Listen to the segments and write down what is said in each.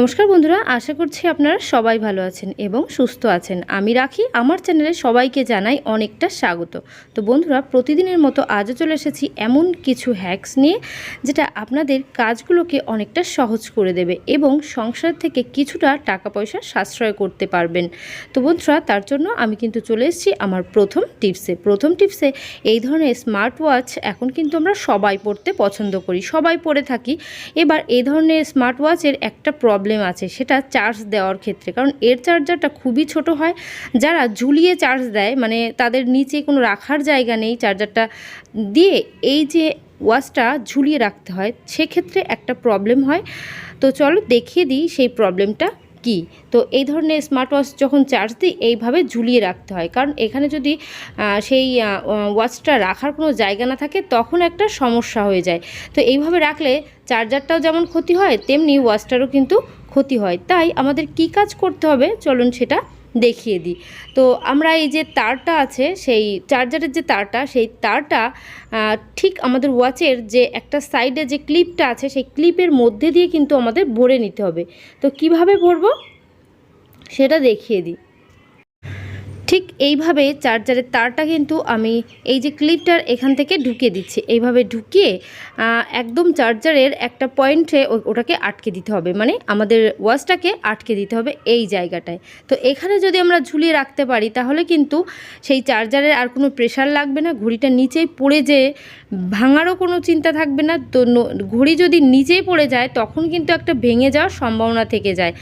নমস্কার বন্ধুরা, আশা করছি আপনারা সবাই ভালো আছেন এবং সুস্থ আছেন। আমি রাখি, আমার চ্যানেলে সবাইকে জানাই অনেকটা স্বাগত। তো বন্ধুরা, প্রতিদিনের মতো আজও চলে এসেছি এমন কিছু হ্যাক্স নিয়ে, যেটা আপনাদের কাজগুলোকে অনেকটা সহজ করে দেবে এবং সংসার থেকে কিছুটা টাকা পয়সা সাশ্রয় করতে পারবেন। তো বন্ধুরা, তার জন্য আমি কিন্তু চলে এসেছি আমার প্রথম টিপসে প্রথম টিপসে এই ধরনের স্মার্ট ওয়াচ এখন কিন্তু আমরা সবাই পড়তে পছন্দ করি, সবাই পরে থাকি। এবার এই ধরনের স্মার্ট ওয়াচের একটা প্রবলেম আছে, সেটা চার্জ দেওয়ার ক্ষেত্রে। কারণ এর চার্জারটা খুবই ছোট হয়, যারা ঝুলিয়ে চার্জ দেয় মানে তাদের নিচে কোনো রাখার জায়গা নেই চার্জারটা দিয়ে, এই যে ওয়াচটা ঝুলিয়ে রাখতে হয়, সেক্ষেত্রে একটা প্রবলেম হয়। তো চলো দেখিয়ে দিই সেই প্রবলেমটা কি। তো এই ধরনের স্মার্ট ওয়াচ যখন চার্জ দিই, এইভাবে ঝুলিয়ে রাখতে হয়। কারণ এখানে যদি সেই ওয়াচটা রাখার কোনো জায়গা না থাকে, তখন একটা সমস্যা হয়ে যায়। তো এইভাবে রাখলে চার্জারটাও যেমন ক্ষতি হয়, তেমনি ওয়াচটারও কিন্তু ক্ষতি হয়। তাই আমাদের কি কাজ করতে হবে? চলুন সেটা দেখিয়ে দিই। তো আমরা এই যে তারটা আছে, সেই চার্জারের যে তারটা, সেই তারটা ঠিক আমাদের ওয়াচের যে একটা সাইডে যে ক্লিপটা আছে, সেই ক্লিপের মধ্যে দিয়ে কিন্তু আমাদের ভরে নিতে হবে। তো কীভাবে ভরবো? সেটা দেখিয়ে দিই। ঠিক এইভাবে চার্জারের তারটা কিন্তু আমি এই যে ক্লিপটার এখান থেকে ঢুকিয়ে দিচ্ছি। এইভাবে ঢুকিয়ে একদম চার্জারের একটা পয়েন্টে ওটাকে আটকে দিতে হবে। মানে আমাদের ওয়াচটাকে আটকে দিতে হবে এই জায়গাটায়। তো এখানে যদি আমরা ঝুলিয়ে রাখতে পারি, তাহলে কিন্তু সেই চার্জারের আর কোনো প্রেশার লাগবে না, ঘড়িটা নিচেই পড়ে যে ভাঙারও কোনো চিন্তা থাকবে না। তো ঘড়ি যদি নিচেই পড়ে যায়, তখন কিন্তু একটা ভেঙে যাওয়ার সম্ভাবনা থেকে যায়।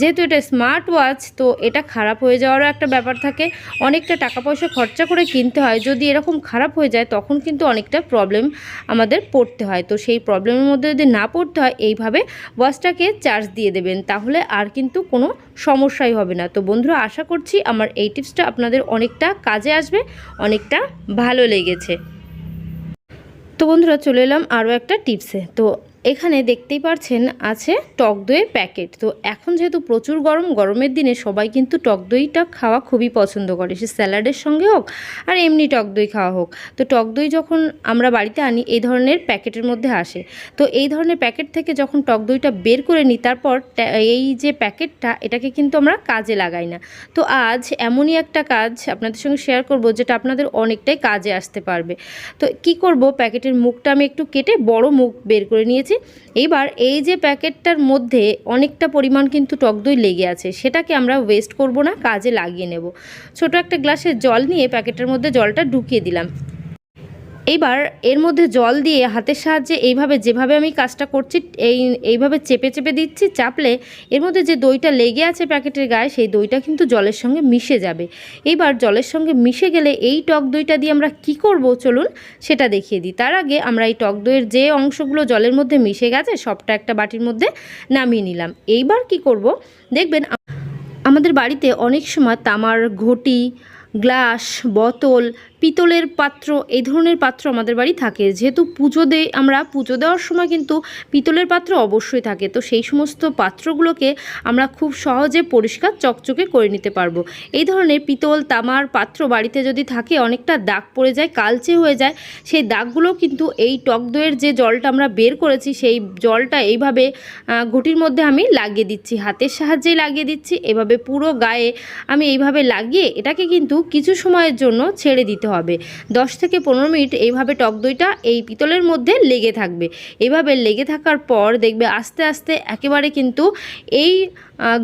যেহেতু এটা স্মার্ট ওয়াচ, তো এটা খারাপ হয়ে যাওয়ারও একটা ব্যাপার থাকে। অনেকটা টাকা পয়সা খরচা করে কিনতে হয়। যদি এরকম খারাপ হয়ে যায়, তখন কিন্তু অনেকটা প্রবলেম আমাদের পড়তে হয়। তো সেই প্রবলেমের মধ্যে যদি না পড়তে হয়, এইভাবে ওয়াচটাকে চার্জ দিয়ে দেবেন। তাহলে আর কিন্তু কোনো সমস্যাই হবে না। তো বন্ধুরা, আশা করছি আমার এই টিপসটা আপনাদের অনেকটা কাজে আসবে, অনেকটা ভালো লেগেছে। তো বন্ধুরা, চলে এলাম আরও একটা টিপসে তো এখানে দেখতেই পারছেন আছে টক দইয়ের প্যাকেট। তো এখন যেহেতু প্রচুর গরম, গরমের দিনে সবাই কিন্তু টক দইটা খাওয়া খুবই পছন্দ করে। সে স্যালাডের সঙ্গে হোক আর এমনি টক দই খাওয়া হোক। তো টক দই যখন আমরা বাড়িতে আনি, এই ধরনের প্যাকেটের মধ্যে আসে। তো এই ধরনের প্যাকেট থেকে যখন টক দইটা বের করে নিই, তারপর এই যে প্যাকেটটা, এটাকে কিন্তু আমরা কাজে লাগাই না। তো আজ এমনই একটা কাজ আপনাদের সঙ্গে শেয়ার করব, যেটা আপনাদের অনেকটাই কাজে আসতে পারবে। তো কি করব, প্যাকেটের মুখটা আমি একটু কেটে বড় মুখ বের করে নিয়েছি। এইবার এই যে প্যাকেটটার মধ্যে অনেকটা পরিমাণ কিন্তু টক দই লেগে আছে, সেটাকে আমরা ওয়েস্ট করব না, কাজে লাগিয়ে নেব। ছোট একটা গ্লাসের জল নিয়ে প্যাকেটের মধ্যে জলটা ঢুকিয়ে দিলাম। এইবার এর মধ্যে জল দিয়ে হাতের সাহায্যে এইভাবে, যেভাবে আমি কাজটা করছি, এই, এইভাবে চেপে চেপে দিচ্ছি, চাপলে এর মধ্যে যে দইটা লেগে আছে প্যাকেটের গায়ে, সেই দইটা কিন্তু জলের সঙ্গে মিশে যাবে। এইবার জলের সঙ্গে মিশে গেলে এই টক দইটা দিয়ে আমরা কি করব চলুন সেটা দেখিয়ে দিই। তার আগে আমরা এই টক দইয়ের যে অংশগুলো জলের মধ্যে মিশে গেছে, সবটা একটা বাটির মধ্যে নামিয়ে নিলাম। এইবার কি করব? দেখবেন আমাদের বাড়িতে অনেক সময় তামার ঘটি, গ্লাস, বোতল পিতলের পাত্র, এই ধরনের পাত্র আমাদের বাড়ি থাকে। যেহেতু পুজো দেই, আমরা পুজো দেওয়ার সময় কিন্তু পিতলের পাত্র অবশ্যই থাকে। তো সেই সমস্ত পাত্রগুলোকে আমরা খুব সহজে পরিষ্কার চকচকে করে নিতে পারব। এই ধরনের পিতল, তামার পাত্র বাড়িতে যদি থাকে, অনেকটা দাগ পড়ে যায়, কালচে হয়ে যায়, সেই দাগগুলো কিন্তু এই টক দইয়ের যে জলটা আমরা বের করেছি, সেই জলটা এইভাবে ঘটির মধ্যে আমি লাগিয়ে দিচ্ছি। হাতের সাহায্যেই লাগিয়ে দিচ্ছি। এভাবে পুরো গায়ে আমি এইভাবে লাগিয়ে এটাকে কিন্তু কিছু সময়ের জন্য ছেড়ে দিতে হবে। দশ থেকে পনেরো মিনিট এইভাবে টক দইটা এই পিতলের মধ্যে লেগে থাকবে। এইভাবে লেগে থাকার পর দেখবে আস্তে আস্তে একেবারে কিন্তু এই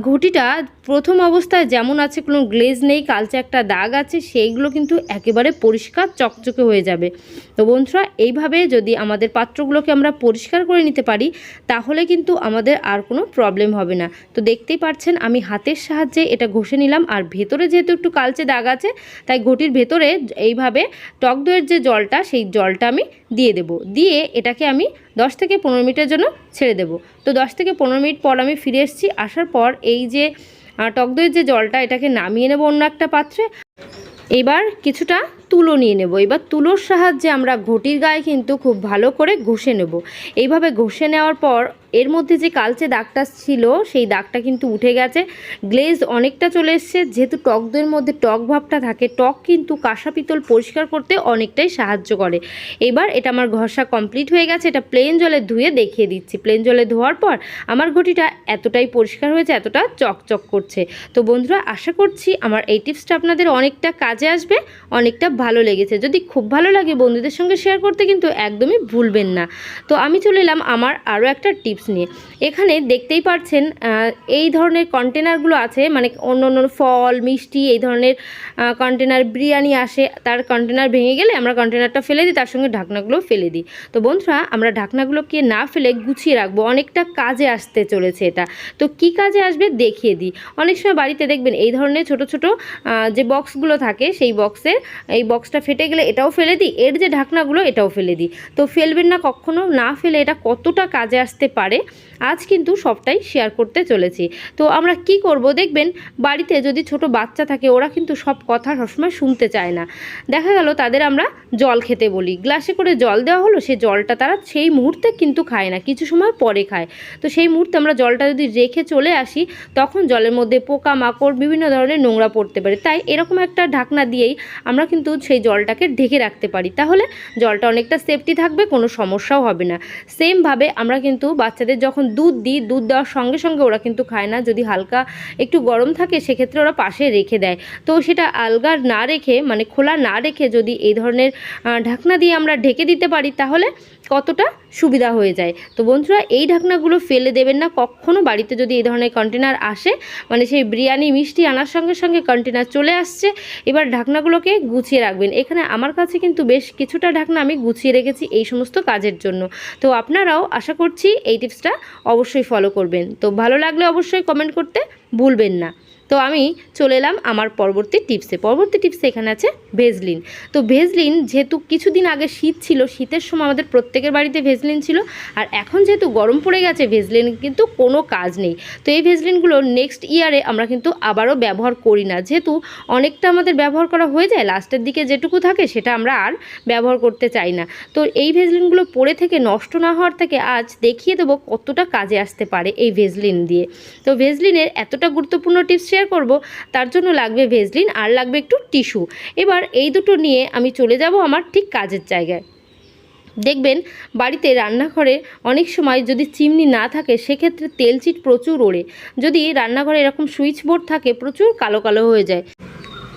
ঘটিটা প্রথম অবস্থায় যেমন আছে, কোনো গ্লেজ নেই, কালচে একটা দাগ আছে, সেইগুলো কিন্তু একেবারে পরিষ্কার চকচকে হয়ে যাবে। তো বন্ধুরা, এইভাবে যদি আমাদের পাত্রগুলোকে আমরা পরিষ্কার করে নিতে পারি, তাহলে কিন্তু আমাদের আর কোনো প্রবলেম হবে না। তো দেখতেই পাচ্ছেন আমি হাতের সাহায্যে এটা ঘষে নিলাম। আর ভেতরে যেহেতু একটু কালচে দাগ আছে, তাই ঘটির ভেতরে এইভাবে টক দইয়ের যে জলটা, সেই জলটা আমি দিয়ে দেব। দিয়ে এটাকে আমি দশ থেকে পনেরো মিনিটের জন্য ছেড়ে দেব। তো দশ থেকে পনেরো মিনিট পর আমি ফিরে এসেছি। আসার পর এই যে টক দইয়ের যে জলটা, এটাকে নামিয়ে নেব অন্য একটা পাত্রে। এবার কিছুটা তুলো নিয়ে নেব। এবার তুলোর সাহায্যে আমরা ঘটির গায়ে কিন্তু খুব ভালো করে ঘষে নেব। এইভাবে ঘষে নেওয়ার পর এর মধ্যে যে কালচে দাগটা ছিল, সেই দাগটা কিন্তু উঠে গেছে। গ্লেজ অনেকটা চলে এসছে। যেহেতু টক দইয়ের মধ্যে টক ভাবটা থাকে, টক কিন্তু কাঁসা পিতল পরিষ্কার করতে অনেকটাই সাহায্য করে। এবার এটা আমার ঘষা কমপ্লিট হয়ে গেছে। এটা প্লেন জলে ধুয়ে দেখিয়ে দিচ্ছি। প্লেন জলে ধোয়ার পর আমার ঘটিটা এতটাই পরিষ্কার হয়েছে, এতটা চকচক করছে। তো বন্ধুরা, আশা করছি আমার এই টিপসটা আপনাদের অনেকটা কাজে আসবে, অনেকটা ভালো লেগেছে। যদি খুব ভালো লাগে বন্ধুদের সঙ্গে শেয়ার করতে কিন্তু একদমই ভুলবেন না। তো আমি চলে এলাম আমার আরও একটা টিপস নিয়ে। এখানে দেখতেই পাচ্ছেন এই ধরনের কন্টেনারগুলো আছে মানে অন্য অন্য ফল, মিষ্টি, এই ধরনের কন্টেনার বিরিয়ানি আসে, তার কন্টেনার ভেঙে গেলে আমরা কন্টেনারটা ফেলে দিই, তার সঙ্গে ঢাকনাগুলো ফেলে দিই। তো বন্ধুরা, আমরা ঢাকনাগুলোকে না ফেলে গুছিয়ে রাখব, অনেকটা কাজে আসতে চলেছে এটা। তো কি কাজে আসবে দেখিয়ে দিই। অনেক সময় বাড়িতে দেখবেন এই ধরনের ছোট ছোট যে বক্সগুলো থাকে, সেই বক্সে এই বক্সটা ফেটে গেলে এটাও ফেলে দিই, এর যে ঢাকনাগুলো এটাও ফেলে দিই। তো ফেলবেন না কখনো, না ফেলে এটা কতটা কাজে আসতে পারে, আজ কিন্তু সবটাই শেয়ার করতে চলেছি। তো আমরা কি করব দেখবেন, বাড়িতে যদি ছোট বাচ্চা থাকে, ওরা কিন্তু সব কথা সবসময় শুনতে চায় না। দেখা গেল তাদের আমরা জল খেতে বলি, গ্লাসে করে জল দেওয়া হলো, সে জলটা তারা সেই মুহূর্তে কিন্তু খায় না, কিছু সময় পরে খায়। তো সেই মুহূর্তে আমরা জলটা যদি রেখে চলে আসি, তখন জলের মধ্যে পোকা মাকড় বিভিন্ন ধরনের নোংরা পড়তে পারে। তাই এরকম একটা ঢাকনা দিয়েই আমরা কিন্তু সেই জলটাকে ঢেকে রাখতে পারি। তাহলে জলটা অনেকটা সেফটি থাকবে, কোনো সমস্যাও হবে না। সেমভাবে আমরা কিন্তু বাচ্চাদের যখন দুধ দিই, দুধ দেওয়ার সঙ্গে সঙ্গে ওরা কিন্তু খায় না। যদি হালকা একটু গরম থাকে, সেক্ষেত্রে ওরা পাশে রেখে দেয়। তো সেটা আলগা না রেখে মানে খোলা না রেখে যদি এই ধরনের ঢাকনা দিয়ে আমরা ঢেকে দিতে পারি, তাহলে কতটা সুবিধা হয়ে যায়। তো বন্ধুরা, এই ঢাকনাগুলো ফেলে দেবেন না। কখনো বাড়িতে যদি এই ধরনের কন্টেনার আসে মানে সেই বিরিয়ানি, মিষ্টি আনার সঙ্গে সঙ্গে কন্টেনার চলে আসছে, এবার ঢাকনাগুলোকে গুছিয়ে রাখবেন। এখানে আমার কাছে কিন্তু বেশ কিছুটা ঢাকনা আমি গুছিয়ে রেখেছি এই সমস্ত কাজের জন্য। তো আপনারাও আশা করছি এই টিপসটা অবশ্যই ফলো করবেন। তো ভালো লাগলে অবশ্যই কমেন্ট করতে ভুলবেন না। তো আমি চলে এলাম আমার পরবর্তী টিপসে। পরবর্তী টিপসে এখানে আছে ভেজলিন। তো ভেজলিন যেহেতু কিছুদিন আগে শীত ছিল, শীতের সময় আমাদের প্রত্যেকের বাড়িতে ভেজলিন ছিল, আর এখন যেহেতু গরম পড়ে গেছে, ভেজলিন কিন্তু কোনো কাজ নেই। তো এই ভেজলিনগুলো নেক্সট ইয়ারে আমরা কিন্তু আবারও ব্যবহার করি না। যেহেতু অনেকটা আমাদের ব্যবহার করা হয়ে যায় লাস্টের দিকে যেটুকু থাকে সেটা আমরা আর ব্যবহার করতে চাই না। তো এই ভেজলিনগুলো পড়ে থেকে, নষ্ট না হওয়ার থেকে আজ দেখিয়ে দেবো কতটা কাজে আসতে পারে এই ভেজলিন দিয়ে। তো ভেজলিনের এতটা গুরুত্বপূর্ণ টিপস শেয়ার করব, তার জন্য লাগবে ভেজলিন আর লাগবে একটু টিস্যু এবার এই দুটো নিয়ে আমি চলে যাব আমার ঠিক কাজের জায়গায়। দেখবেন বাড়িতে রান্নাঘরে অনেক সময় যদি চিমনি না থাকে, সেক্ষেত্রে তেল চিট প্রচুর ওড়ে। যদি রান্নাঘরে এরকম সুইচ বোর্ড থাকে, প্রচুর কালো কালো হয়ে যায়।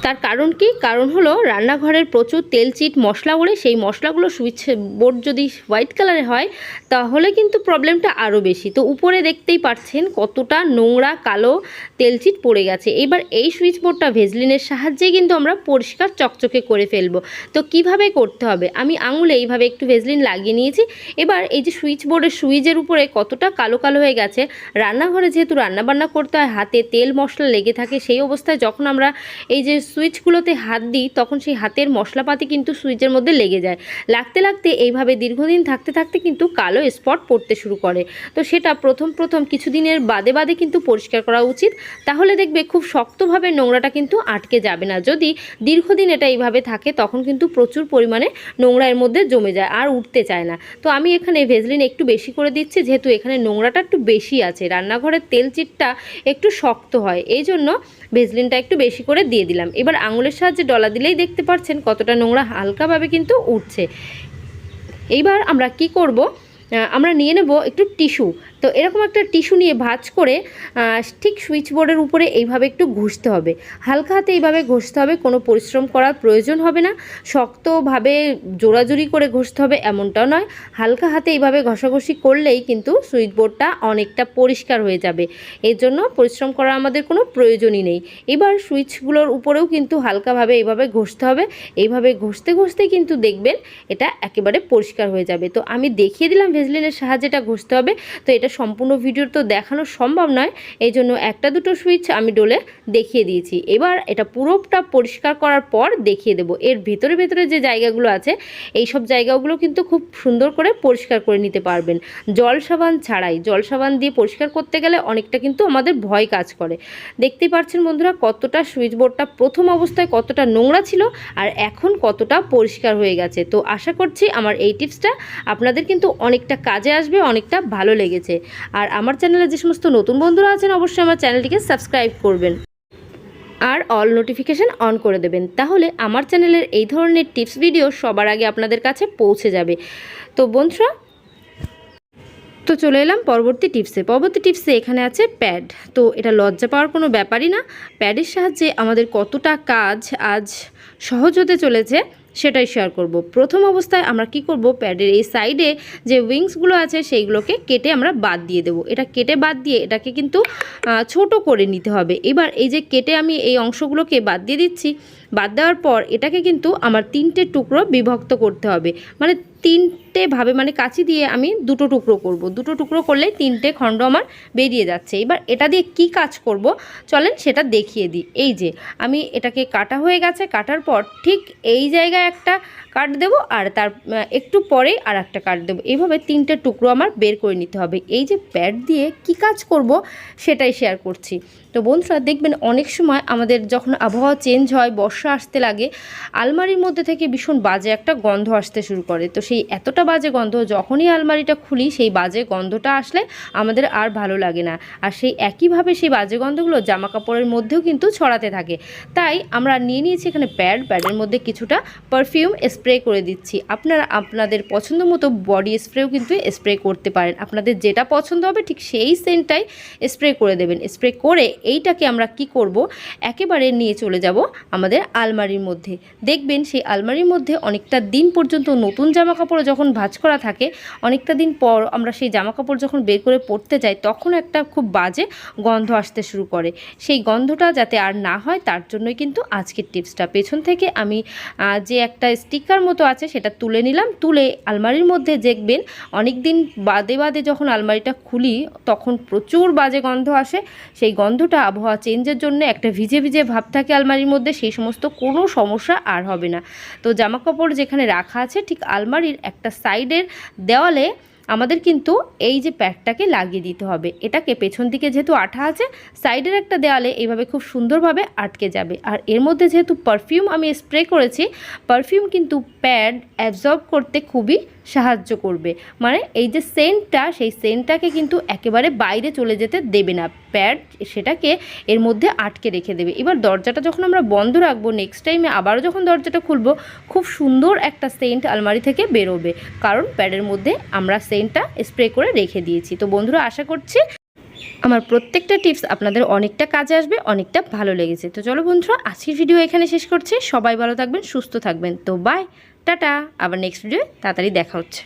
তার কারণ কি? কারণ হলো রান্নাঘরের প্রচুর তেল চিট মশলা ওড়ে, সেই মশলাগুলো সুইচ বোর্ড যদি হোয়াইট কালারে হয়, তাহলে কিন্তু প্রবলেমটা আরও বেশি। তো উপরে দেখতেই পাচ্ছেন কতটা নোংরা কালো তেলচিট পড়ে গেছে। এবার এই সুইচ বোর্ডটা ভেজলিনের সাহায্যেই কিন্তু আমরা পরিষ্কার চকচকে করে ফেলব। তো কীভাবে করতে হবে? আমি আঙুলে এইভাবে একটু ভেজলিন লাগিয়ে নিয়েছি। এবার এই যে সুইচ বোর্ডের সুইচের উপরে কতটা কালো কালো হয়ে গেছে, রান্নাঘরে যেহেতু রান্নাবান্না করতে হয়, হাতে তেল মশলা লেগে থাকে, সেই অবস্থায় যখন আমরা এই যে সুইচগুলোতে হাত দিই, তখন সেই হাতের মশলাপাতি কিন্তু সুইচের মধ্যে লেগে যায়। লাগতে লাগতে এইভাবে দীর্ঘদিন থাকতে থাকতে কিন্তু কালো স্পট পড়তে শুরু করে। তো সেটা প্রথম প্রথম কিছুদিনের বাদে বাদে কিন্তু পরিষ্কার করা উচিত। তাহলে দেখবে খুব শক্তভাবে নোংরাটা কিন্তু আটকে যাবে না। যদি দীর্ঘদিন এটা এইভাবে থাকে, তখন কিন্তু প্রচুর পরিমাণে নোংরা এর মধ্যে জমে যায় আর উঠতে চায় না। তো আমি এখানে ভেজলিন একটু বেশি করে দিচ্ছি, যেহেতু এখানে নোংরাটা একটু বেশি আছে। রান্নাঘরের তেল চিটটা একটু শক্ত হয়। এই জন্য ভেজলিনটা একটু বেশি করে দিয়ে দিলাম। এবার আঙুলের সাহায্যে ডলা দিলেই দেখতে পাচ্ছেন কতটা নোংরা হালকাভাবে কিন্তু উঠছে। এইবার আমরা কি করব? আমরা নিয়ে নেব একটু টিস্যু। তো এরকম একটা টিস্যু নিয়ে ভাঁজ করে ঠিক সুইচ বোর্ডের উপরে এইভাবে একটু ঘষতে হবে। হালকা হাতে এইভাবে ঘষতে হবে, কোনো পরিশ্রম করার প্রয়োজন হবে না। শক্তভাবে জোড়াজুড়ি করে ঘষতে হবে এমনটাও নয়। হালকা হাতে এইভাবে ঘষাঘষি করলেই কিন্তু সুইচ বোর্ডটা অনেকটা পরিষ্কার হয়ে যাবে। এর জন্য পরিশ্রম করার আমাদের কোনো প্রয়োজনই নেই। এবার সুইচগুলোর উপরেও কিন্তু হালকাভাবে এইভাবে ঘষতে হবে। এইভাবে ঘষতে ঘষতে কিন্তু দেখবেন এটা একেবারে পরিষ্কার হয়ে যাবে। তো আমি দেখিয়ে দিলাম ভেজলিনের সাহায্যে এটা ঘষতে হবে। তো এটা সম্পূর্ণ ভিডিও তো দেখানো সম্ভব নয় এই জন্য একটা দুটো সুইচ আমি ডোলে দেখিয়ে দিয়েছি। এবার এটা পুরোটা পরিষ্কার করার পর দেখিয়ে দেবো। এর ভেতরে ভেতরে যে জায়গাগুলো আছে, এই সব জায়গাগুলো কিন্তু খুব সুন্দর করে পরিষ্কার করে নিতে পারবেন। জল সাবান ছাড়াই, জল সাবান দিয়ে পরিষ্কার করতে গেলে অনেকটা কিন্তু আমাদের ভয় কাজ করে। দেখতেই পাচ্ছেন বন্ধুরা কতটা সুইচ বোর্ডটা প্রথম অবস্থায় কতটা নোংরা ছিল আর এখন কতটা পরিষ্কার হয়ে গেছে। তো আশা করছি আমার এই টিপসটা আপনাদের কিন্তু অনেকটা কাজে আসবে, অনেকটা ভালো লেগেছে। আর আমার চ্যানেলে যে সমস্ত নতুন বন্ধুরা আছেন, অবশ্যই আমার চ্যানেলটিকে সাবস্ক্রাইব করবেন। আর অল নোটিফিকেশান অন করে দেবেন। তাহলে আমার চ্যানেলের এই ধরনের টিপস ভিডিও সবার আগে আপনাদের কাছে পৌঁছে যাবে। তো বন্ধুরা, তো চলে এলাম পরবর্তী টিপসে। পরবর্তী টিপসে এখানে আছে প্যাড। তো এটা লজ্জা পাওয়ার কোনো ব্যাপারই না। প্যাডের সাহায্যে আমাদের কতটা কাজ আজ সহজ হতে চলেছে সেটাই শেয়ার করব। প্রথম অবস্থায় আমরা কি করব? প্যাডের এই সাইডে যে উইংসগুলো আছে সেইগুলোকে কেটে আমরা বাদ দিয়ে দেব। এটা কেটে বাদ দিয়ে এটাকে কিন্তু ছোট করে নিতে হবে। এবার এই যে কেটে আমি এই অংশগুলোকে বাদ দিয়ে দিচ্ছি বাদ দেওয়ার পর এটাকে কিন্তু আমার তিনটে টুকরো বিভক্ত করতে হবে। মানে তিনটে ভাবে মানে কাঁচি দিয়ে আমি দুটো টুকরো করব। দুটো টুকরো করলে তিনটে খণ্ড আমার বেরিয়ে যাচ্ছে। এবার এটা দিয়ে কি কাজ করব? চলেন সেটা দেখিয়ে দিই। এই যে, আমি এটাকে কাটা হয়ে গেছে। কাটার পর ঠিক এই জায়গায় একটা কাট দেবো আর তার একটু পরেই আর একটা কাট দেবো। এইভাবে তিনটে টুকরো আমার বের করে নিতে হবে। এই যে প্যাড দিয়ে কি কাজ করব সেটাই শেয়ার করছি। তো বন্ধুরা, দেখবেন অনেক সময় আমাদের যখন আবহাওয়া চেঞ্জ হয়, বর্ষা আসতে লাগে, আলমারির মধ্যে থেকে ভীষণ বাজে একটা গন্ধ আসতে শুরু করে। তো সেই এতটা বাজে গন্ধ, যখনই আলমারিটা খুলি, সেই বাজে গন্ধটা আসলে আমাদের আর ভালো লাগে না। আর সেই একইভাবে সেই বাজে গন্ধগুলো জামা কাপড়ের মধ্যেও কিন্তু ছড়াতে থাকে। তাই আমরা নিয়ে নিয়েছি এখানে প্যাড, প্যাডের মধ্যে কিছুটা পারফিউম স্প্রে করে দিচ্ছি। আপনারা, আপনাদের পছন্দ মতো বডি স্প্রেও কিন্তু স্প্রে করতে পারেন। আপনাদের যেটা পছন্দ হবে ঠিক সেই সেন্টটাই স্প্রে করে দেবেন। স্প্রে করে এইটাকে আমরা কি করব? একেবারে নিয়ে চলে যাব আমাদের আলমারির মধ্যে। দেখবেন সেই আলমারির মধ্যে অনেকটা দিন পর্যন্ত নতুন জামা কাপড় যখন ভাঁজ করা থাকে, অনেকটা দিন পর আমরা সেই জামা কাপড় যখন বের করে পরতে যাই, তখন একটা খুব বাজে গন্ধ আসতে শুরু করে। সেই গন্ধটা যাতে আর না হয়, তার জন্যই কিন্তু আজকের টিপসটা। পেছন থেকে আমি যে একটা স্টিকার মতো আছে, সেটা তুলে নিলাম। তুলে আলমারির মধ্যে দেখবেন অনেক দিন বাদে বাদে যখন আলমারিটা খুলি, তখন প্রচুর বাজে গন্ধ আসে। সেই গন্ধটা, আবহাওয়া চেঞ্জের জন্য একটা ভিজে ভিজে ভাব থাকে আলমারির মধ্যে, সেই সমস্ত কোনো সমস্যা আর হবে না। তো জামা কাপড় যেখানে রাখা আছে, ঠিক আলমারির একটা সাইডের দেওয়ালে আমাদের কিন্তু এই যে প্যাডটাকে লাগিয়ে দিতে হবে। এটাকে পেছন দিকে যেহেতু আঠা আছে, সাইডের একটা দেওয়ালে এইভাবে খুব সুন্দরভাবে আটকে যাবে। আর এর মধ্যে যেহেতু পারফিউম আমি স্প্রে করেছি, পারফিউম কিন্তু প্যাড অ্যাবজর্ব করতে খুবই সাহায্য করবে। মানে এই যে সেন্টটা, সেই সেন্টটাকে কিন্তু একেবারে বাইরে চলে যেতে দেবে না। প্যাড সেটাকে এর মধ্যে আটকে রেখে দেবে। এবার দরজাটা যখন আমরা বন্ধ রাখব নেক্সট টাইমে আবারও যখন দরজাটা খুলবো, খুব সুন্দর একটা সেন্ট আলমারি থেকে বেরোবে। কারণ প্যাডের মধ্যে আমরা সেন্টটা স্প্রে করে রেখে দিয়েছি। তো বন্ধুরা, আশা করছি আমার প্রত্যেকটা টিপস আপনাদের অনেকটা কাজে আসবে, অনেকটা ভালো লেগেছে। তো চলো বন্ধুরা, আজকের ভিডিও এখানে শেষ করছি। সবাই ভালো থাকবেন, সুস্থ থাকবেন। তো বাই টাটা আবার নেক্সট ভিডিও তাড়াতাড়ি দেখা হচ্ছে।